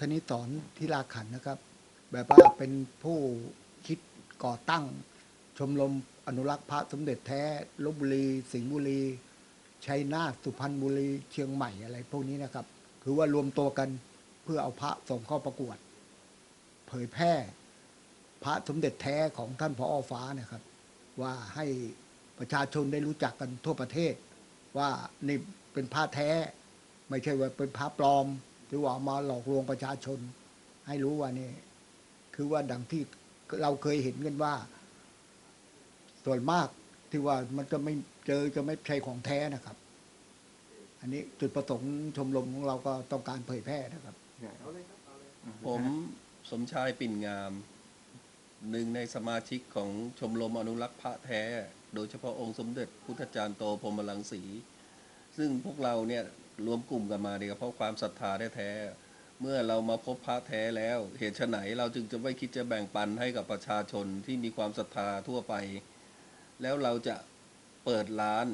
ธนิสรทิราขันนะครับ แบบว่าเป็นผู้คิดก่อตั้ง ชมรมอนุรักษ์พระสมเด็จแท้ลบบุรี สิงห์บุรีชัยนาทสุพรรณบุรีเชียงใหม่อะไรพวกนี้นะครับ คือว่ารวมตัวกันเพื่อเอาพระส่งเข้าประกวด เผยแพร่พระสมเด็จแท้ของท่านพออฟ้านะครับ ว่าให้ประชาชนได้รู้จักกันทั่วประเทศ ว่านี่เป็นพระแท้ ไม่ใช่ว่าเป็นพระปลอม รือว่ามาหลอกลวงประชาชน ให้รู้ว่านี่คือว่าดังที่เราเคยเห็นกันว่า ส่วนมากที่ว่ามันจะไม่เจอจะไม่ใช่ของแท้นะครับ อันนี้จุดประสงค์ชมรมของเราก็ต้องการเผยแพร่นะครับผมสมชายปิ่นงาม หนึ่งในสมาชิกของชมรมอนุรักษ์พระแท้ โดยเฉพาะองค์สมเด็จพุทธจารย์โตพรมลังสี ซึ่งพวกเราเนี่ย รวมกลุ่มกันมาเนี่ยก็เพราะความศรัทธาแท้ๆเมื่อเรามาพบพระแท้แล้ว เหตุไฉนเราจึงจะไม่คิดจะแบ่งปันให้กับประชาชนที่มีความศรัทธาทั่วไป แล้วเราจะเปิดร้าน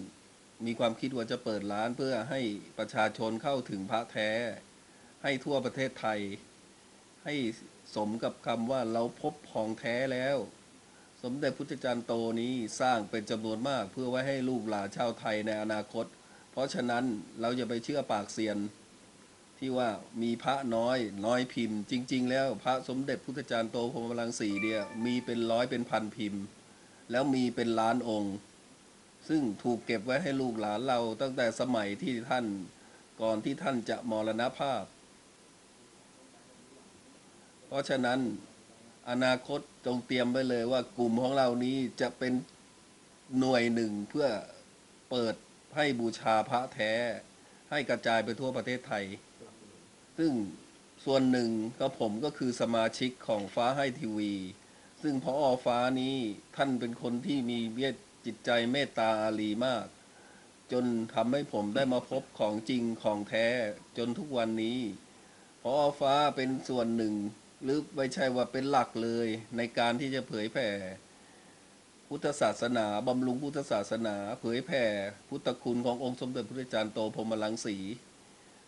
มีความคิดว่าจะเปิดร้านเพื่อให้ประชาชนเข้าถึงพระแท้ ให้ทั่วประเทศไทย ให้สมกับคำว่าเราพบของแท้แล้วสมเด็จพุทธจารย์โตนี้สร้างเป็นจำนวนมากเพื่อไว้ให้ลูกหลานชาวไทยในอนาคต ราะฉะนั้นเราจะไปเชื่อปากเซียน ที่ว่ามีพระน้อย น้อยพิมพ์ จริง ๆ แล้วพระสมเด็จพุทธจารย์โตพรมลังสีเนี่ยมีเป็นร้อยเป็นพันพิมพ์ แล้วมีเป็นล้านองค์ ซึ่งถูกเก็บไว้ให้ลูกหลานเราตั้งแต่สมัยที่ท่านก่อนที่ท่านจะมรณภาพ เพราะฉะนั้นอนาคตจงเตรียมไว้เลยว่ากลุ่มของเรานี้จะเป็นหน่วยหนึ่งเพื่อเปิด ให้บูชาพระแท้ ให้กระจายไปทั่วประเทศไทย ซึ่งส่วนหนึ่งก็ผมก็คือสมาชิกของฟ้าให้ทีวี ซึ่งพออฟ้านี้ท่านเป็นคนที่มีเมตจิตใจเมตตาอารีมาก จนทำให้ผมได้มาพบของจริงของแท้จนทุกวันนี้ พออฟ้าเป็นส่วนหนึ่ง หรือไม่ใช่ว่าเป็นหลักเลยในการที่จะเผยแผ่ พุทธศาสนาบำรุงพุทธศาสนา เผยแผ่พุทธคุณขององค์สมเด็จพระจารย์โตพรมลังสี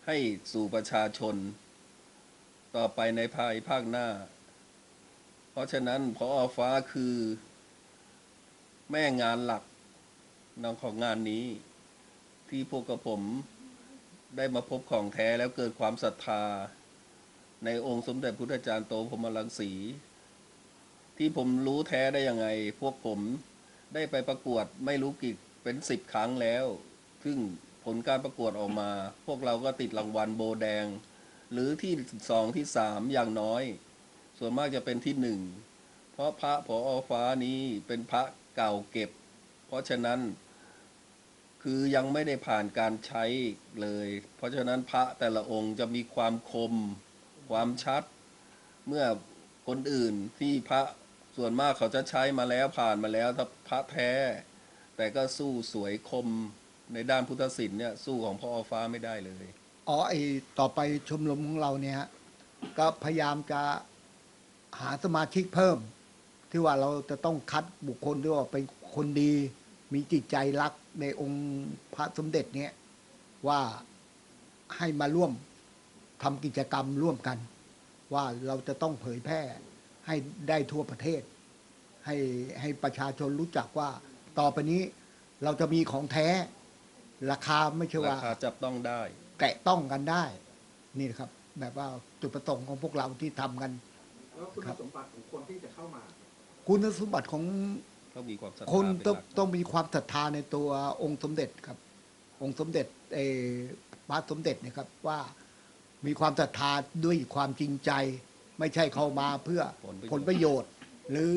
ให้สู่ประชาชน ต่อไปในภายภาคหน้า เพราะฉะนั้นพอฟ้าคือ แม่งานหลักนองของงานนี้ ที่พวกกับผมได้มาพบของแท้แล้วเกิดความศรัทธา ในองค์สมเด็จพุทธจารย์โตพรมลังสี ที่ผมรู้แท้ได้ยังไง พวกผมได้ไปประกวดไม่รู้กี่เป็นสิบครั้งแล้วซึ่งผลการประกวดออกมา พวกเราก็ติดรางวัลโบแดง หรือที่สองที่สามอย่างน้อย ส่วนมากจะเป็นที่หนึ่งเพราะพระผอฟ้านี้เป็นพระเก่าเก็บ เพราะฉะนั้น คือยังไม่ได้ผ่านการใช้เลย เพราะฉะนั้นพระแต่ละองค์จะมีความคม ความชัด เมื่อคนอื่นที่พระ ส่วนมากเขาจะใช้มาแล้วผ่านมาแล้วถ้าพระแท้ แต่ก็สู้สวยคมในด้านพุทธศิลป์เนี่ยสู้ของพ่อฟ้าไม่ได้เลย อ๋อไอต่อไปชมรมของเราเนี่ยก็พยายามจะหาสมาชิกเพิ่ม ที่ว่าเราจะต้องคัดบุคคลที่ว่าเป็นคนดี มีจิตใจรักในองค์พระสมเด็จเนี่ยว่าให้มาร่วมทำกิจกรรมร่วมกัน ว่าเราจะต้องเผยแพร่ ให้ได้ทั่วประเทศ ให้ให้ประชาชนรู้จักว่า ต่อไปนี้เราจะมีของแท้ ราคาไม่ใช่ราว่าคาจับต้องได้ แตะต้องกันได้ นี่นะครับ แบบว่าจุดประสงค์ของพวกเราที่ทำกันแล้วคุณครับสมบัติของคนที่จะเข้ามา คุณสมบัติของต้องมีความศรัทธาคนเป็นหต้องลักต้องมีความศรัทธาในตัวองค์สมเด็จครับ องค์สมเด็จเออพระสมเด็จเนี่ยครับว่ามีความศรัทธาด้วยความจริงใจ ไม่ใช่เข้ามาเพื่อผลประโยชน์ หรือ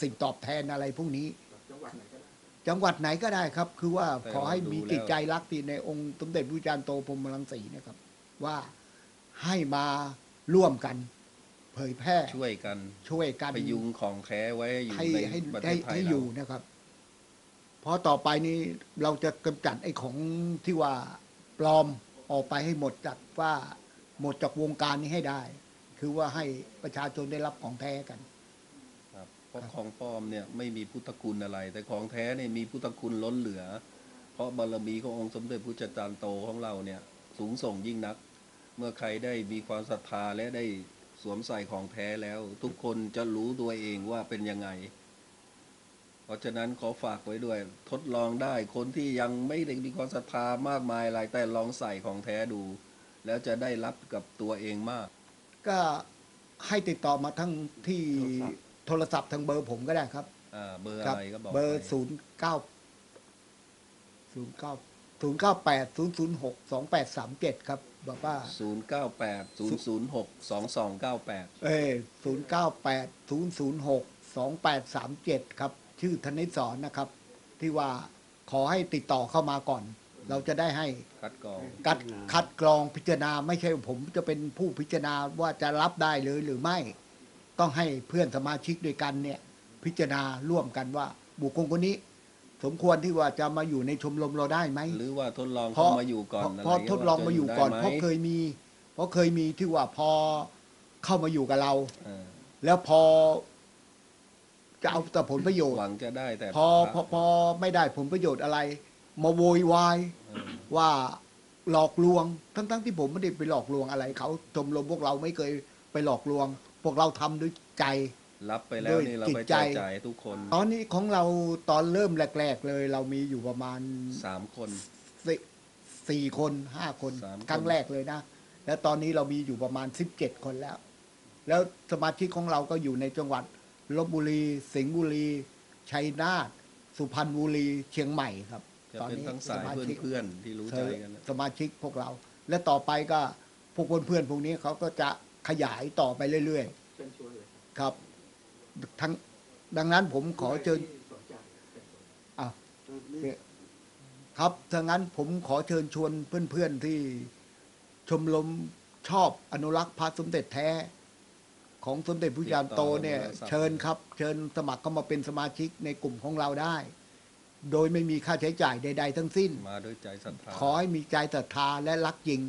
สิ่งตอบแทนอะไรพวกนี้ จังหวัดไหนก็ได้จังหวัดไหนก็ได้ครับ คือว่าขอให้มีจิตใจรักที่ในองค์สมเด็จพระจารย์โตพรหมรังสีนะครับ ว่าให้มาร่วมกัน เผยแพร่ช่วยกัน ช่วยกันพยุงของแท้ไว้อยู่ให้ในให้ประเทให้ศไทยให้เราอยู่นะครับเพราะต่อไปนี้เราจะกำจัดไอ้ของที่ว่าปลอมออกไปให้หมดจากว่าหมดจากวงการนี้ให้ได้ คือว่าให้ประชาชนได้รับของแท้กันครับเพราะของปลอมเนี่ยไม่มีพุทธคุณอะไร แต่ของแท้เนี่ยมีพุทธคุณล้นเหลือ เพราะบารมีขององค์สมเด็จพระจารย์โตของเราเนี่ยสูงส่งยิ่งนัก เมื่อใครได้มีความศรัทธาและได้สวมใส่ของแท้แล้ว ทุกคนจะรู้ตัวเองว่าเป็นยังไง เพราะฉะนั้นขอฝากไว้ด้วย ทดลองได้คนที่ยังไม่ได้มีความศรัทธามากมายอะไรแต่ลองใส่ของแท้ดู แล้วจะได้รับกับตัวเองมาก ก็ให้ติดต่อมาทั้งที่โทรศัพท์ทางเบอร์ผมก็ได้ครับอ่าเบอร์ครัอะไรก็บอกเบอร์ไปศูนย์เก้าศูนย์เก้าศูนย์เก้าแปดศูนย์ศูนย์หกสองแปดสามเจ็ดครับบอกว่า ศูนย์เก้าแปดศูนย์ศูนย์หกสองสองเก้าแปดเอศูนย์เก้าแปดศูนย์ศูนย์หกสองแปดสามเจ็ดครับ ชื่อธนิสรนะครับ ที่ว่าขอให้ติดต่อเข้ามาก่อน เราจะได้ให้คัดกรองกัดคัดกรองพิจารณาไม่ใช่ผมจะเป็นผู้พิจารณาว่าจะรับได้เลยหรือไม่ ต้องให้เพื่อนสมาชิกด้วยกันเนี่ยพิจารณาร่วมกันว่า บุคคลคนนี้ สมควรที่ว่าจะมาอยู่ในชมรมเราได้ไหมหรือว่าทดลองเพราะเข้ามาอยู่ก่อนเพราะะไรทดลองมาอยู่ก่อนว่เพราะจเคยมี เพราะเคยมีที่ว่าพอเข้ามาอยู่กับเราเออแล้วพอจะเอาแต่ผลประโยชน์หวังจะได้แต่พอพอพอไม่ได้ผลประโยชน์อะไร มาโวยวายเออว่าหลอกลวง ทั้งๆที่ผมไม่ได้ไปหลอกลวงอะไรเขาชมรมพวกเราไม่เคยไปหลอกลวง พวกเราทำด้วยใจ รับไปแล้วนี่เราด้วยจิไปตใจแจกจ่ายให้ทุกคน ตอนนี้ของเราตอนเริ่มแรก ๆ เลย เรามีอยู่ประมาณสามคนสี่สี่คนห้าคนสามคนครั้งแรกเลยนะ แล้วตอนนี้เรามีอยู่ประมาณสิบเจ็ดคนแล้ว แล้วสมาชิกของเราก็อยู่ในจังหวัดลบบุรี สิงห์บุรี ชัยนาท สุพรรณบุรี เชียงใหม่ครับ จะเป็นทั้งสายมาเพื่อนชิกเพื่อนๆที่รู้ใจกันนะสมาชิกพวกเรา และต่อไปก็พวกเพื่อนๆพวกนี้เขาก็จะขยายต่อไปเรื่อยเชิญชวนเลยคๆครับรับ ทั้งดังนั้นผมขอเชิญที่สนใจเชิญชวนอะครับถ้างั้นผมขอเชิญชวนเพื่อนๆที่ชมรมชอบอนุรักษ์พระสมเด็จแท้ ของสมเด็จพระยานโตเนี่ย เชิญครับ เชิญสมัครเข้ามาเป็นสมาชิกในกลุ่มของเราได้ โดยไม่มีค่าใช้จ่ายใด ๆ ทั้งสิ้น มาด้วยใจศรัทธาขอให้มีใจศรัทธาและรักจริง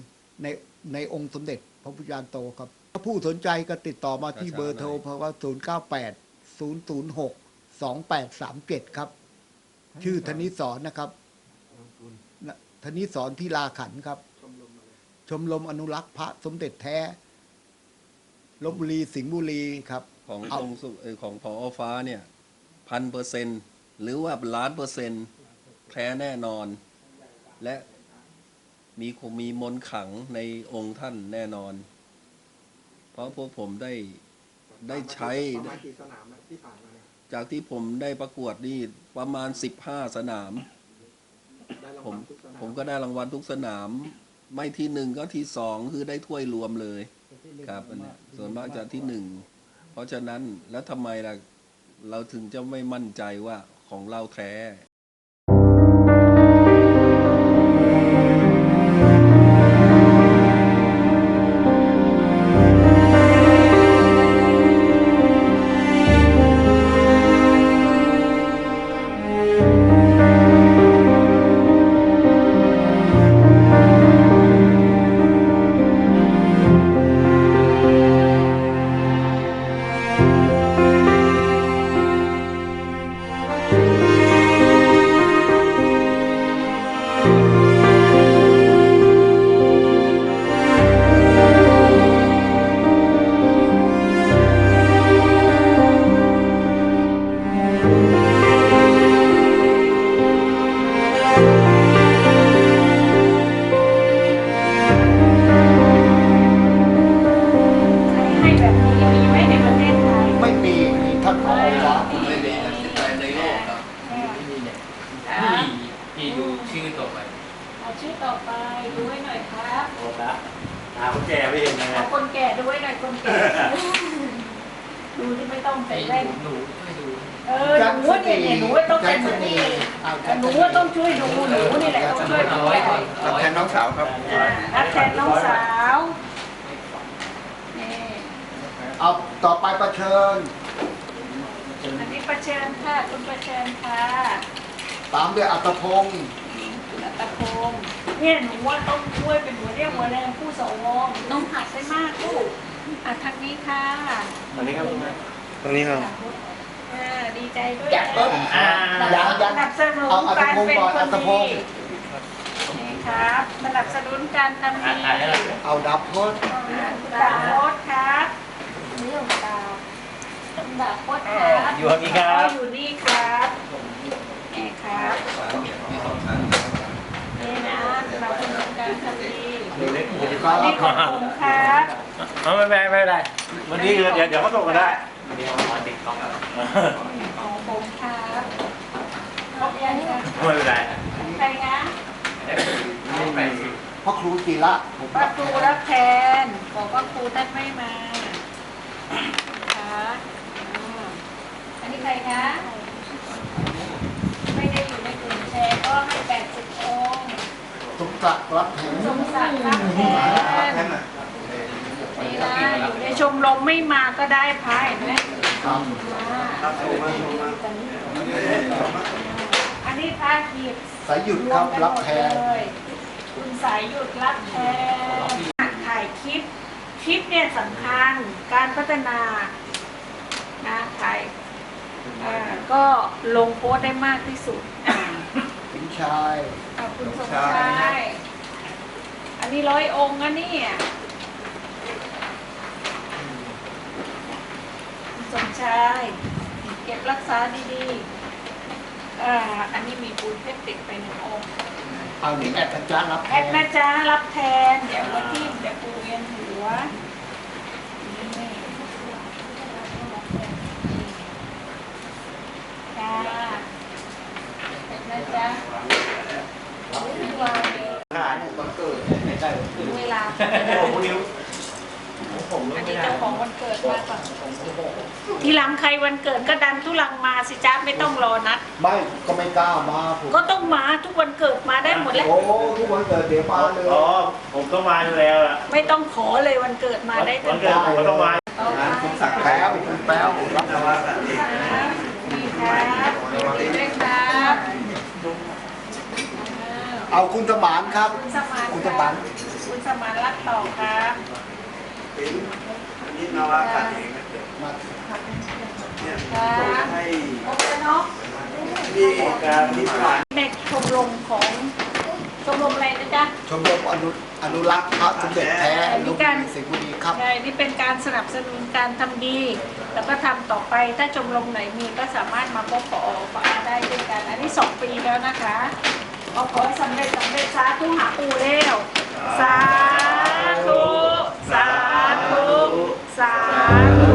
ในในองค์สมเด็จพระพุทธญาณโตครับถ้าผู้สนใจก็ติดต่อมาที่เบอร์โทรเพราะว่า0 9 8 0 0 6 2 8 3 7 ครับ ชื่อธนิสรนะครับนะธนิสรที่ลาขันธ์ครับชมรมอะไรชมรมอนุรักษ์พระสมเด็จแท้ลบบุรีสิงห์บุรีครับ ของเอาองค์สุเอ่อของพอฟ้าเนี่ยพันเปอร์เซ็น หรือว่าล้านเปอร์เซ็นต์แท้แน่นอน และมีคงมีมนขังในองค์ท่านแน่นอน เพราะพวกผมได้ได้ใช้ประมาณกี่สนามนะที่ผ่านมาเนี่ยจากที่ผมได้ประกวดนี่ประมาณสนาม ได้รางผมวัลทุกสนามผมก็ได้รางวัลทุกสนาม ไม่ที่หนึ่งก็ที่สองคือได้ถ้วยรวมเลย ครับอันเนี้ยส่วนมากจะที่หนึ่ง เพราะฉะนั้นแล้วทำไมล่ะ เราถึงจะไม่มั่นใจว่า ของเราแท้ อ่าพี่ดูชื่อต่อไปเอาชื่อต่อไปดูให้หน่อยครับโอ้ละตาคนแก่ไม่เห็นเลยเอาคนแก่ดูให้หน่อยคนแก่ดูที่ไม่ต้องใส่แว่นหนูช่วยดูเออหนูเนี่ยเนี่ยหนูว่าต้องเป็นคนนี้หนูว่าต้องช่วยดูหนูนี่แหละต้องช่วยดูแลรับแทนน้องสาวครับอ่ารับแทนน้องสาวนี่เอาต่อไปประเชิญอันนี้ประ เชิญค่ะคุณประเชิญค่ะตามด้วยอัตพงศ์คุณอัตพงศ์เนี่ยหนูว่าต้องช่วยเป็นหัวเรี่ยวหัวแรงผู้สวต้องหัดให้มากลูกอะทางนี้ค่ะตอนนี้ครับตรงนี้ครับ อ่าดีใจด้วยอยากเบิ้ลอ่ายังยังสนับสนุนเอาอัตการพงศ์เป็นก่อนคอันตพดีงศ์นี่ครับสนับสนุนการทำดีถ่ายให้เราเอาดับโพสคุณดาโพสครับนี่ของดาคุณดาโพส ครับอยู่นี่ครับอยู่นี่ครับนี่ครับนี่นะสนับสนุนการทำดีก็นี่ของผมครับเอาไม่เป็นไรไม่เป็นไรวันนี้เดี๋ยวเดี๋ยวเขาส่งกันได้เดี๋ยวมาติดกล้องของผมครับครบยังครับไม่เป็นไรใครนะพ่อครูจีระผมป้าครูรับแทนบอกว่าครูท่านไม่มาค่ะอ่า อันนี้ใครคะ ไม่ได้อยู่ในกลุ่มแชร์ก็ให้แปดสิบองค์สมศักดิ์รับแทนสมศักดิ์รับแทนนี่นะอยู่ในชมรมไม่มาก็ได้พายเห็นไหมครับอันนี้พาขีดสายหยุดครับรับแทนเลยคุณสายหยุดรับแทนถ่ายคลิป คลิปเนี่ยสำคัญการพัฒนานะถ่ายเอ่อก็ลงโพสต์ได้มากที่สุดอ่าสิงชาย ขอบคุณสมชายอันนี้ร้อยองค์นะเนี่ยคุณสมชายเก็บรักษาดีๆอ่าอันนี้มีปูนเพชรติดไปหนึ่งองค์เอานี้แอดอาจารย์รับแทแอดนนะจ๊ะรับแทนเดี๋ยววันที่เดี๋ยวปูเวียนหัว จ้าแอดนะจ๊ะถึงเวลาเองถึงเวลาคุณนิวผมอันนี้เจ้าของวันเกิดมาก่อนทีหลังใครวันเกิดก็ดันทุลังมาสิจ้าไม่ต้องรอนัดไม่ก็ไม่กล้ามาผมก็ต้องมาทุกวันเกิดมาได้หมดแล้วโอ้ทุกวันเกิดเดี๋ยวมาเลยอ๋อผมต้องมาอยู่แล้วล่ะไม่ต้องขอเลยวันเกิดมาได้วันเกิดผมก็ต้องมาเอาไปสมศักดิ์แป๊วคุณแป๊วรับแทน ครับนี่ครับนี่ด้วยครับ เอาคุณสมานครับ คุณสมานคุณสมานคุณสมานรับต่อครับนี่นวากัดเองมาครับให้โอเคเนาะที่การที่ผ่านในชมรมของชมรมอะไรนะจ๊ะชมรมอนุอนุรักษ์พระสมเด็จแท้ลพบุรีสิงห์บุรีครับใช่นี่เป็นการสนับสนุนการทำดี แล้วก็ทำต่อไปถ้าชมรมไหนมีก็สามารถมาพบปอปอได้ด้วยกัน อันนี้สองปีแล้วนะคะ ก็ขอให้สำเร็จสำเร็จสาธุหาปูเร็วสาธุ สาธุ สาธุ